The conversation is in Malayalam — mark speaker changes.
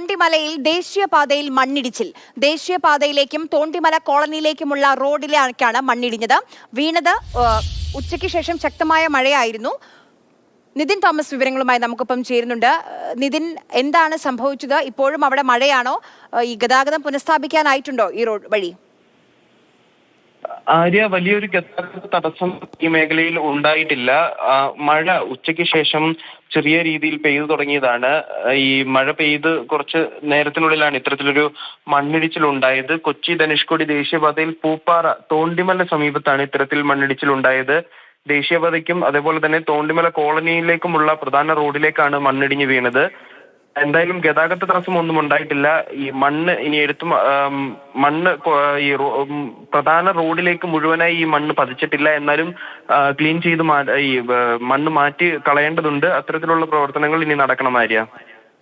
Speaker 1: തോണ്ടിമലയിൽ ദേശീയപാതയിൽ മണ്ണിടിച്ചിൽ. ദേശീയപാതയിലേക്കും തോണ്ടിമല കോളനിയിലേക്കുമുള്ള റോഡിലേക്കാണ് മണ്ണിടിഞ്ഞത്. വീണത് ഉച്ചയ്ക്ക് ശേഷം ശക്തമായ മഴയായിരുന്നു. നിതിൻ തോമസ് വിവരങ്ങളുമായി നമുക്കൊപ്പം ചേരുന്നുണ്ട്. നിതിൻ എന്താണ് സംഭവിച്ചത്? ഇപ്പോഴും അവിടെ മഴയാണോ? ഈ ഗതാഗതം പുനഃസ്ഥാപിക്കാനായിട്ടുണ്ടോ ഈ റോഡ് വഴി?
Speaker 2: ആര്യ വലിയൊരു ഗതാഗത തടസ്സം ഈ മേഖലയിൽ ഉണ്ടായിട്ടില്ല. മഴ ഉച്ചയ്ക്ക് ശേഷം ചെറിയ രീതിയിൽ പെയ്തു തുടങ്ങിയതാണ്. ഈ മഴ പെയ്ത് കുറച്ച് നേരത്തിനുള്ളിലാണ് ഇത്തരത്തിലൊരു മണ്ണിടിച്ചിൽ ഉണ്ടായത്. കൊച്ചി ധനുഷ്കോടി ദേശീയപാതയിൽ പൂപ്പാറ തോണ്ടിമല സമീപത്താണ് ഇത്തരത്തിൽ മണ്ണിടിച്ചിൽ ഉണ്ടായത്. ദേശീയപാതയ്ക്കും അതേപോലെ തന്നെ തോണ്ടിമല കോളനിയിലേക്കുമുള്ള പ്രധാന റോഡിലേക്കാണ് മണ്ണിടിഞ്ഞ് വീണത്. എന്തായാലും ഗതാഗത തടസ്സം ഒന്നും ഉണ്ടായിട്ടില്ല. ഈ മണ്ണ് ഇനി എടുത്തു മണ്ണ് ഈ പ്രധാന റോഡിലേക്ക് മുഴുവനായി ഈ മണ്ണ് പതിച്ചിട്ടില്ല. എന്നാലും ക്ലീൻ ചെയ്ത് ഈ മണ്ണ് മാറ്റി കളയേണ്ടതുണ്ട്. അത്തരത്തിലുള്ള പ്രവർത്തനങ്ങൾ ഇനി നടക്കണം ആര്യ.